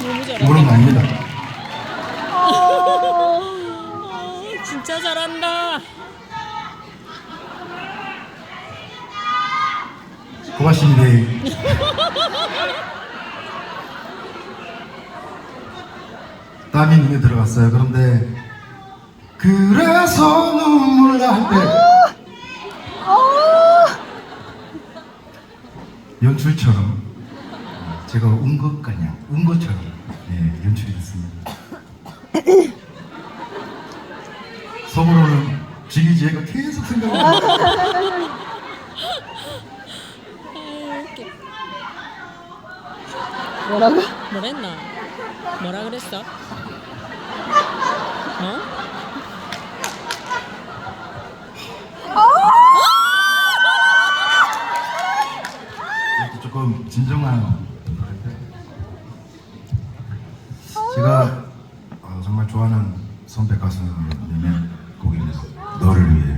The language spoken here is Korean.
잘한다. 이거는 아닙니다. 아, 진짜 잘한다. 고맙습니다. 땀이 눈에 들어갔어요. 그런데 그래서 눈물 날때 연출처럼 제가 운 것 같냐 운 것처럼 예, 연출이 됐습니다. 속으로는 지기지혜가 계속 생각나요. 뭐라고? 뭐랬나? 뭐라 그랬어? 어? 이렇게 조금 진정한 제가 어, 정말 좋아하는 선배 가수님의 곡입니다. 너를 위해.